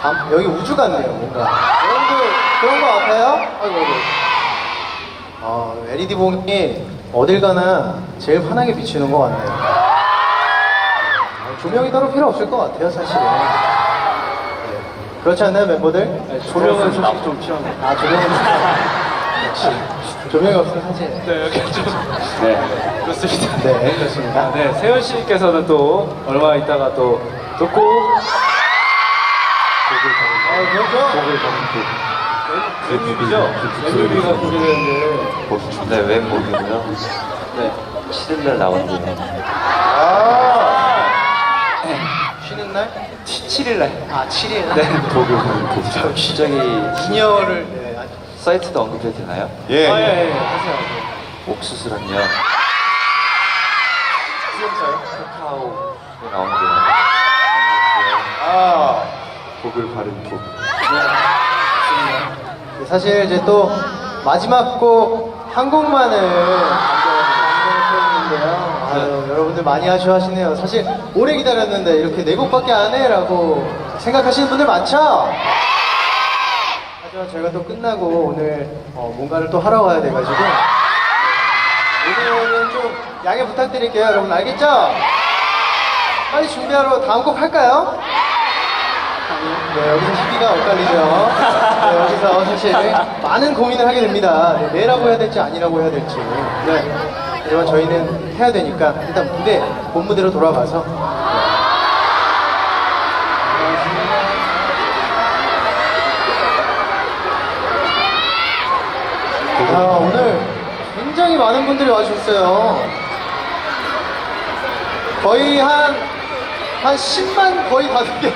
밤, 여기 우주 같네요, 뭔가. 여러분들 그런 거 같아요? 아이고, 아이고. 아, LED 봉이 어딜 가나 제일 환하게 비치는 것 같네요. 아, 조명이 따로 필요 없을 것 같아요, 사실은. 네. 그렇지 않나요, 멤버들? 조명은 솔직히 좀 필요합니다. 아, 조명은 좀- 역시. 조명이 없으면 사실. 네, 여기 좀. 네, 그렇습니다. 네, 그렇습니다. 아, 네, 세현 씨께서는 또 얼마 있다가 또, 또 꼭. 아, 그렇죠? 왼뮤비죠? 왼뮤비가 공개되는데. 네, 웬 목이고요. 네. 쉬는 날 나왔는데. 아. 쉬는 날? 7일날. 아, 7일. 네, 독일 그 저기 기녀를 네, 아주 사이트도 언급해도 되나요? 예, 아, 예, 예, 하세요. 옥수수란요. 수영사요? 카카오에 나오는데요. 아. 독을 바른 독. 네, 사실 이제 또 마지막 곡 한 곡만을 남겨놓는데요. 아유, 여러분들 많이 아쉬워하시네요. 사실 오래 기다렸는데 이렇게 네 곡밖에 안 해라고 생각하시는 분들 많죠? 하지만 저희가 또 끝나고 오늘 어, 뭔가를 또 하러 가야 돼가지고 오늘은 좀 양해 부탁드릴게요. 여러분 알겠죠? 빨리 준비하러 다음 곡 할까요? 네, 여기서 시기가 엇갈리죠. 네, 여기서 사실 많은 고민을 하게 됩니다. 네, 네라고 해야 될지 아니라고 해야 될지. 네. 하지만 저희는 해야 되니까 일단 무대, 본 무대로 돌아가서. 아, 오늘 굉장히 많은 분들이 와주셨어요. 거의 한, 한 10만 거의 다 넘게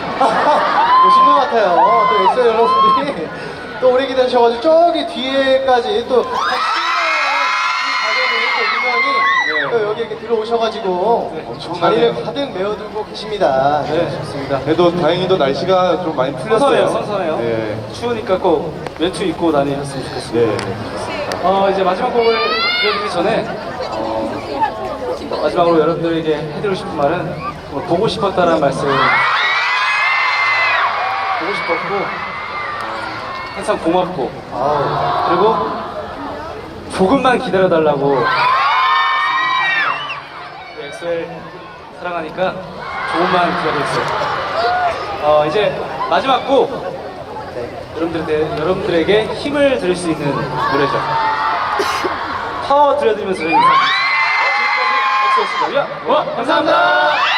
오신 것 같아요. 또 엑셀 여러분들이 또 오래 기다리셔가지고 저기 뒤에까지 또한 10만 이 가정을 또 분명히 또 여기 이렇게 들어오셔가지고 자리를 가득 메워두고 계십니다. 네, 좋습니다. 그래도 다행히도 날씨가 좀 많이 풀렸어요. 선선해요, 선선해요. 네. 추우니까 꼭 외투 입고 다니셨으면 좋겠습니다. 네. 어, 이제 마지막 곡을 들려드리기 전에, 어, 마지막으로 여러분들에게 해드리고 싶은 말은, 뭐 보고 싶었다는 말씀, 싶었고, 어, 항상 고맙고. 그리고 조금만 기다려달라고, 우리 엑소엘 사랑하니까 조금만 기다려주세요. 어, 이제 마지막 곡, 여러분들한테, 여러분들에게 힘을 드릴 수 있는 노래죠. 파워 들려드리면서 인사드립니다. 감사합니다.